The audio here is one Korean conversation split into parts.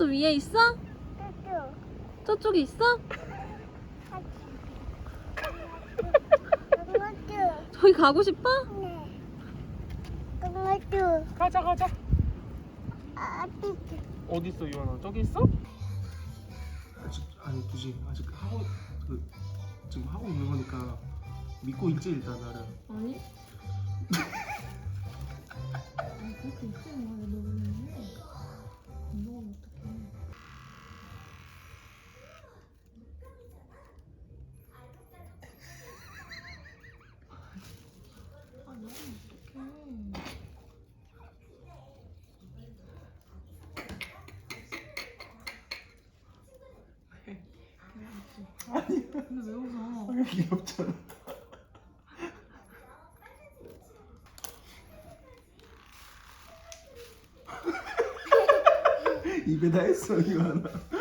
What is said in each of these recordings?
또 위에 있어? 저쪽에 있어? 저기 가고 싶어? 가자 가자. 어디 있어 유한아? 저기 있어? 아직 아니 굳이 아직 하고 그 지금 하고 있는 거니까 믿고 있지 일단 나를. 아니. 그렇게 있지 마. 너 왜? 운동하면 어떡해. 아, 너무 어떡해. 아니 근데 왜 웃어? 귀엽잖아. 입에 다 했어 유한아. 잠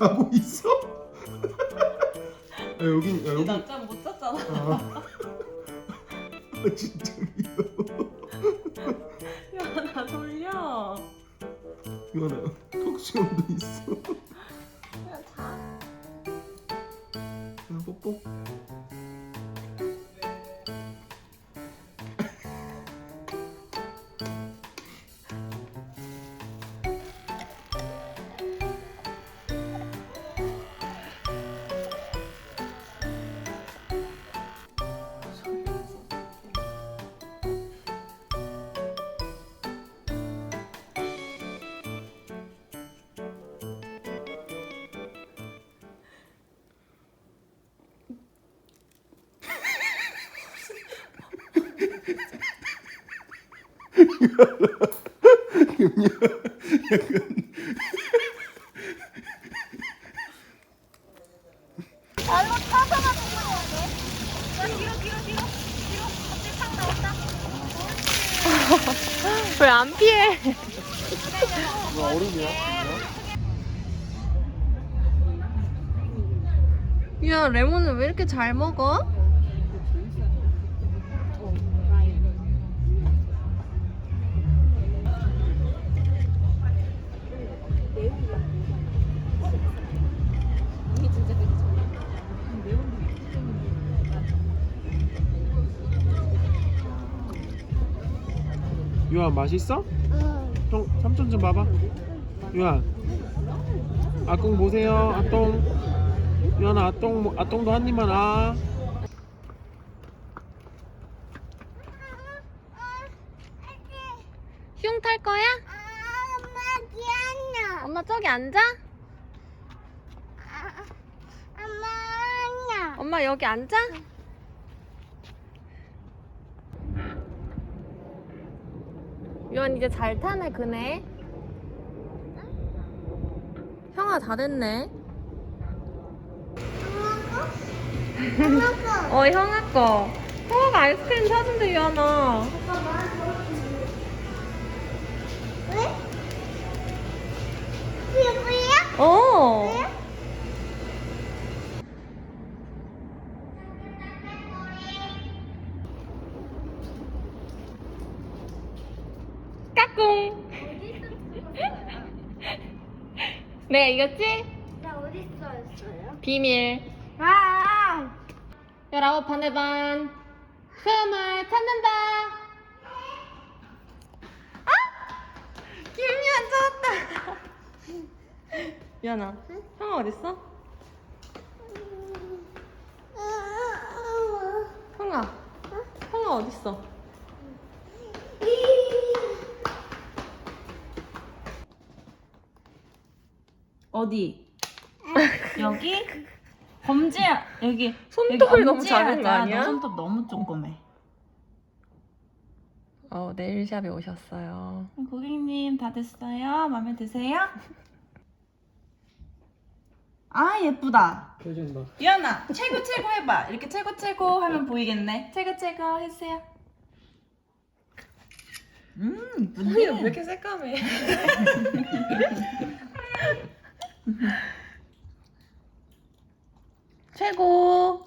자고 있어? 야, 여긴 야, 여기 낮잠 못 잤잖아. 아, 아, 진짜 귀여워. 야, 나 졸려. 유한아 턱시험도 있어. 발로 타서만 뽑아야 돼. 자, 뒤로, 뒤로, 뒤로. 뒤로. 갑자기 팍 나온다. 왜 안 피해? 너 얼음이야? 야, 레몬을 왜 이렇게 잘 먹어? 유한 맛있어? 응. 형 삼촌 좀 봐봐. 유한. 아똥 보세요. 아똥. 유한아 아똥 뭐- 아똥도 한 입만 아. 흉 탈 거야? 아, 엄마 기안나. 엄마 저기 앉아? 엄마 여기 앉아? 유한 이제 잘 타네 그네. 형아 다 됐네. 어 형아 거 형아가 아이스크림 사준대 유한아? 어 내가 이겼지? 나 있어요? 비밀 아, 열아홉 반의 반 수염을 찾는다 아! 김미안 찾았다 미안아 형아 어딨어? 형아 형아 어딨어? 어디? 여기? 검지야 여기 손톱을 여기 너무 작은 거 하자. 아니야? 너 손톱 너무 조그매. 어, 네일샵에 오셨어요. 고객님 다 됐어요? 마음에 드세요? 아 예쁘다. 봐. 유연아 최고 최고 해봐. 이렇게 최고 최고 하면 보이겠네. 최고 최고 해주세요. 음 이쁜데? 이렇게 새까매? 최고.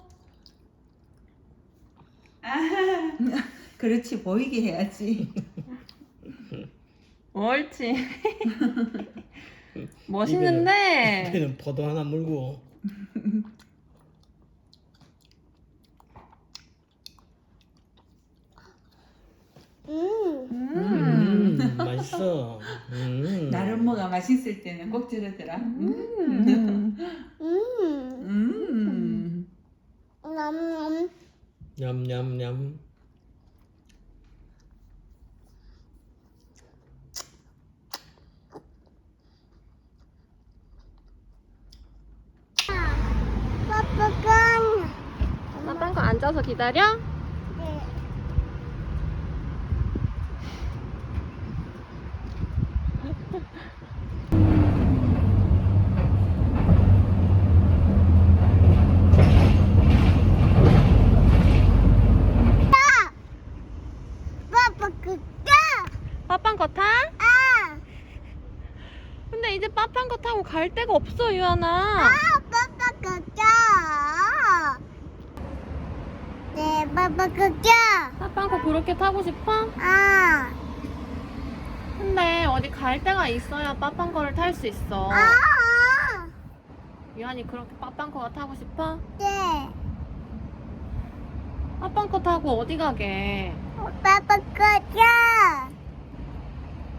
그렇지 보이게 해야지. 옳지. 멋있는데. 배는 포도 하나 물고. 음. 음, 맛있어. 음. 나름모가 맛있을 때는 꼭 저러더라. 음. 음. 냠냠냠. 아빠 거 앉아서 기다려? 빠빵 거 타? 근데 이제 빠빵 거 타고 갈 데가 없어 유한아. 네, 빠빠 끄겨. 빠빵 거 그렇게 타고 싶어? 아, 근데 어디 갈 데가 있어야 빠빵 거를 탈 수 있어. 아, 유한이 그렇게 빠빵 거가 타고 싶어? 네, 빠빵 거 타고 어디 가게? 빠빠 끄겨.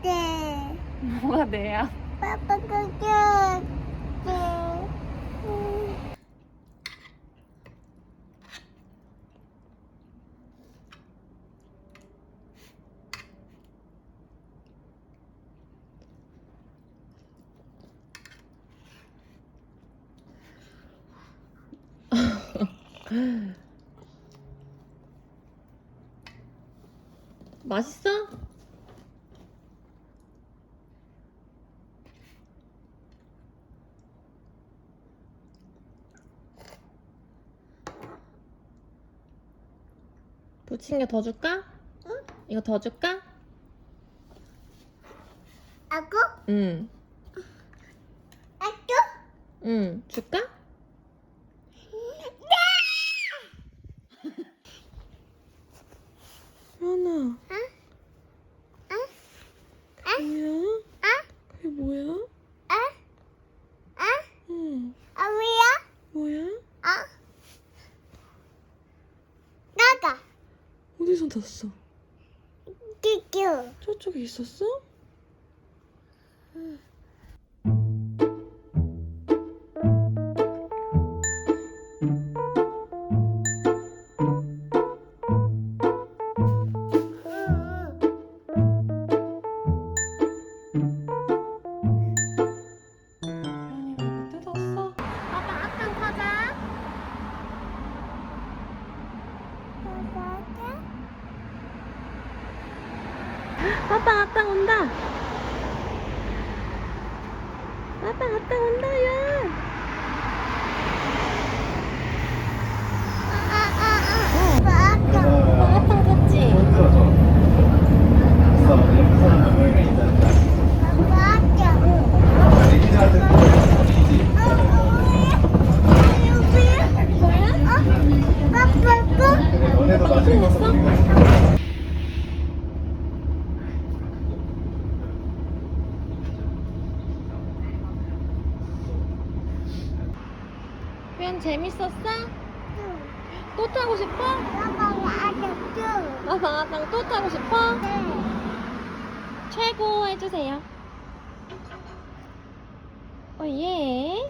네, 뭐가 내야? 맛있어? 부침개 더 줄까? 응? 이거 더 줄까? 아구? 응. 아구? 응. 줄까? 하나. 응? 응? 뭐야? 아? 그게 뭐야? 아? 아? 응. 아미야? 뭐야? 아? 나가. 탔어? 끼끼. 저쪽에 있었어? 나 방아땅 또 타고 싶어? 최고 해주세요. 어, 예.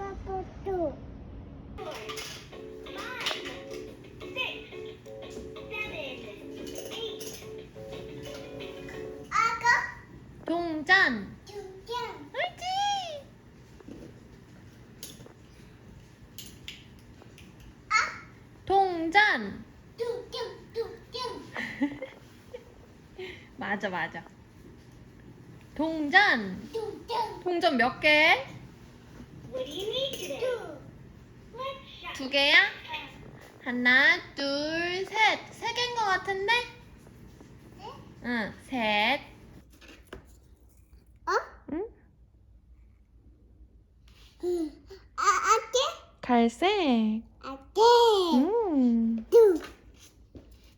동전. 옳지. 맞아 맞아. 동전. 동전 몇 개? 두 개야? 하나, 둘, 셋. 세 개인 것 같은데? 응, 셋. 어? 응? 아, 아게? 갈색. 아게. 음. 두.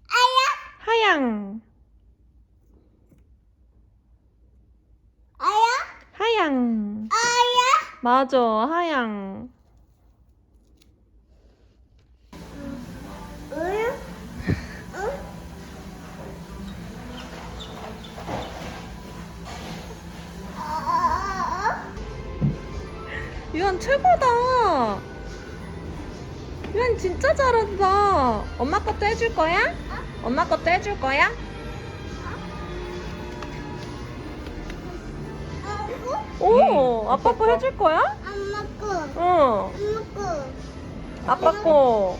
아야? 하양. 아야? 하양. 아야? 맞아, 하양. 응? 응? 아, 유한 최고다. 유한 진짜 잘한다. 엄마 것도 해줄 거야? 엄마 것도 해줄 거야? 오, 아빠 거 해줄 거야? 안 먹고. 응. 안 먹고. 아빠 거.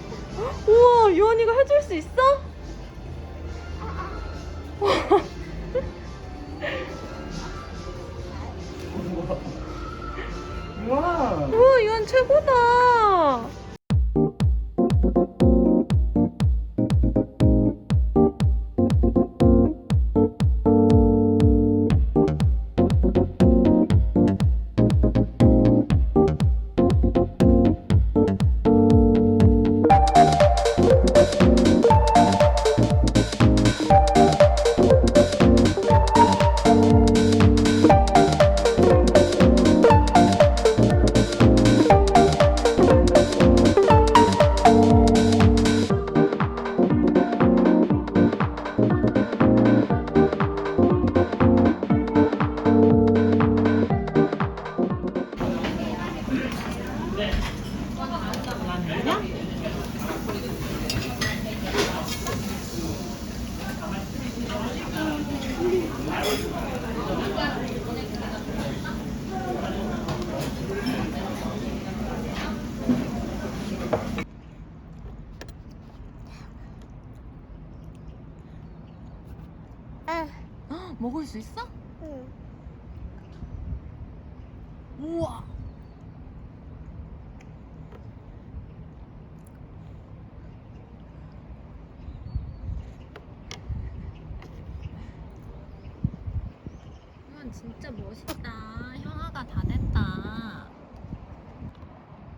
우와, 유한이가 해줄 수 있어? 우와. 우와, 유한 최고다. 수 있어? 응. 우와. 이건 진짜 멋있다. 형아가 다 됐다.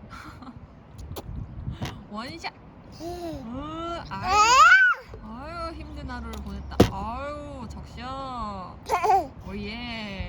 원샷. 으, 아유, 아유 힘든 하루를 보냈다. 아유 적셔. 오예.